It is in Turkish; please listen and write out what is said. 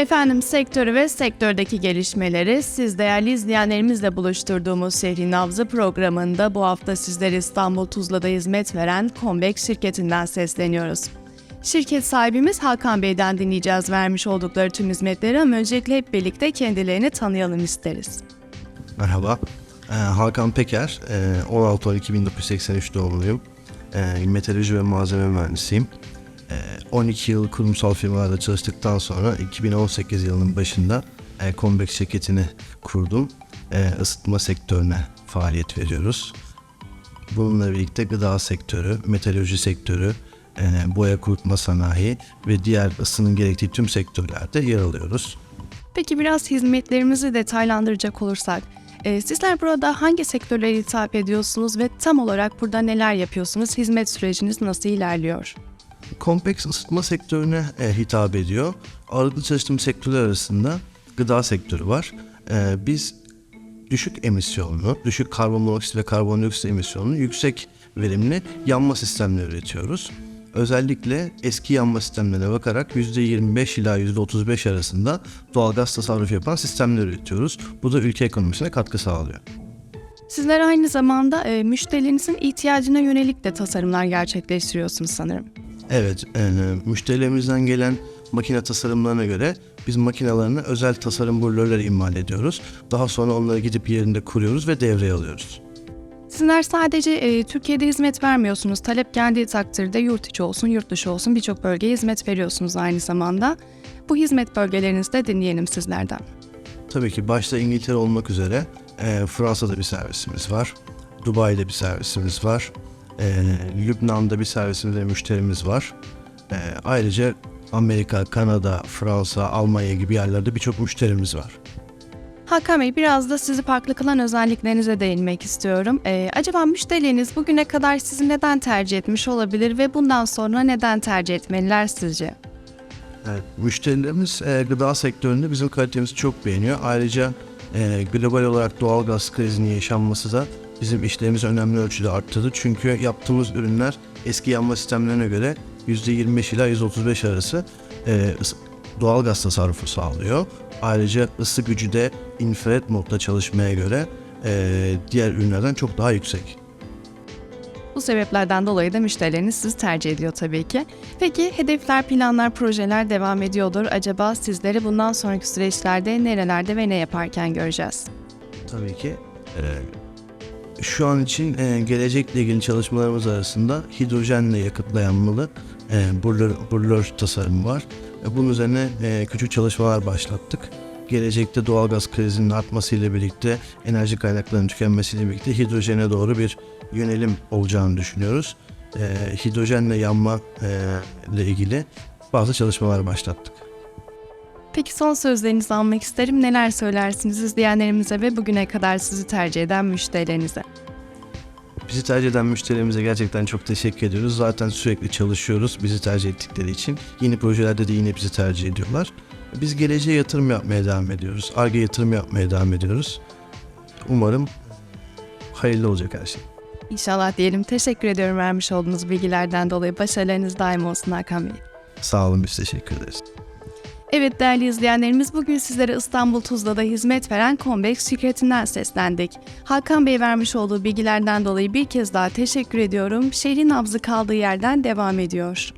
Efendim sektörü ve sektördeki gelişmeleri siz değerli izleyenlerimizle buluşturduğumuz Şehrin Nabzı programında bu hafta sizlere İstanbul Tuzla'da hizmet veren Comeback şirketinden sesleniyoruz. Şirket sahibimiz Hakan Bey'den dinleyeceğiz vermiş oldukları tüm hizmetleri ama öncelikle hep birlikte kendilerini tanıyalım isteriz. Merhaba. Ee, Hakan Peker, ee, 16-12-1983 doğumluyum. Ee, ve malzeme mühendisiyim. Ee, 12 yıl kurumsal firmalarda çalıştıktan sonra 2018 yılının başında e, Comeback şirketini kurdum. Ee, ısıtma sektörüne faaliyet veriyoruz. Bununla birlikte gıda sektörü, meteoroloji sektörü, e, boya kurutma sanayi ve diğer ısının gerektiği tüm sektörlerde yer alıyoruz. Peki biraz hizmetlerimizi detaylandıracak olursak, e, sizler burada hangi sektörlere hitap ediyorsunuz ve tam olarak burada neler yapıyorsunuz? Hizmet süreciniz nasıl ilerliyor? Kompleks ısıtma sektörüne e, hitap ediyor. Ağırlıklı çalıştığım sektörler arasında gıda sektörü var. E, biz düşük emisyonlu, düşük karbonmonoksit ve karbondioksit emisyonlu, yüksek verimli yanma sistemleri üretiyoruz. Özellikle eski yanma sistemlerine bakarak %25 ila %35 arasında doğalgaz tasarrufu yapan sistemler üretiyoruz. Bu da ülke ekonomisine katkı sağlıyor. Sizler aynı zamanda e, müşterilerinizin ihtiyacına yönelik de tasarımlar gerçekleştiriyorsunuz sanırım. Evet, e, müşterilerimizden gelen makine tasarımlarına göre biz makinalarına özel tasarım blurları imal ediyoruz. Daha sonra onları gidip yerinde kuruyoruz ve devreye alıyoruz. Sizler sadece e, Türkiye'de hizmet vermiyorsunuz. Talep geldiği takdirde yurt içi olsun, yurt dışı olsun birçok bölgeye hizmet veriyorsunuz aynı zamanda. Bu hizmet bölgelerinizi de dinleyelim sizlerden. Tabii ki başta İngiltere olmak üzere e, Fransa'da bir servisimiz var. Dubai'de bir servisimiz var. E, Lübnan'da bir servisimiz ve müşterimiz var. E, ayrıca Amerika, Kanada, Fransa, Almanya gibi yerlerde birçok müşterimiz var. Hakan Bey biraz da sizi farklı kılan özelliklerinize değinmek istiyorum. Ee, acaba müşterileriniz bugüne kadar sizi neden tercih etmiş olabilir ve bundan sonra neden tercih etmeliler sizce? Evet, müşterilerimiz e, gıda sektöründe bizim kalitemizi çok beğeniyor. Ayrıca e, global olarak doğal gaz krizinin yaşanması da bizim işlerimizi önemli ölçüde arttırdı. Çünkü yaptığımız ürünler eski yanma sistemlerine göre %25 ila %35 arası e, doğal gaz tasarrufu sağlıyor. Ayrıca ısı gücü de infrared modda çalışmaya göre e, diğer ürünlerden çok daha yüksek. Bu sebeplerden dolayı da müşterileriniz sizi tercih ediyor tabii ki. Peki hedefler, planlar, projeler devam ediyordur. Acaba sizleri bundan sonraki süreçlerde nerelerde ve ne yaparken göreceğiz? Tabii ki. Ee, şu an için e, gelecekle ilgili çalışmalarımız arasında hidrojenle yakıtlayanmalı e, burlör, burlör tasarımı var. E, bunun üzerine e, küçük çalışmalar başlattık. Gelecekte doğalgaz krizinin artmasıyla birlikte enerji kaynaklarının tükenmesiyle birlikte hidrojene doğru bir yönelim olacağını düşünüyoruz. E, hidrojenle yanma e, ile ilgili bazı çalışmalar başlattık. Peki son sözlerinizi almak isterim. Neler söylersiniz izleyenlerimize ve bugüne kadar sizi tercih eden müşterilerinize? Bizi tercih eden müşterilerimize gerçekten çok teşekkür ediyoruz. Zaten sürekli çalışıyoruz bizi tercih ettikleri için. Yeni projelerde de yine bizi tercih ediyorlar. Biz geleceğe yatırım yapmaya devam ediyoruz. ARGE yatırım yapmaya devam ediyoruz. Umarım hayırlı olacak her şey. İnşallah diyelim. Teşekkür ediyorum vermiş olduğunuz bilgilerden dolayı. Başarılarınız daim olsun Hakan Bey. Sağ olun biz teşekkür ederiz. Evet değerli izleyenlerimiz bugün sizlere İstanbul Tuzla'da hizmet veren Convex şirketinden seslendik. Hakan Bey vermiş olduğu bilgilerden dolayı bir kez daha teşekkür ediyorum. Şehrin nabzı kaldığı yerden devam ediyor.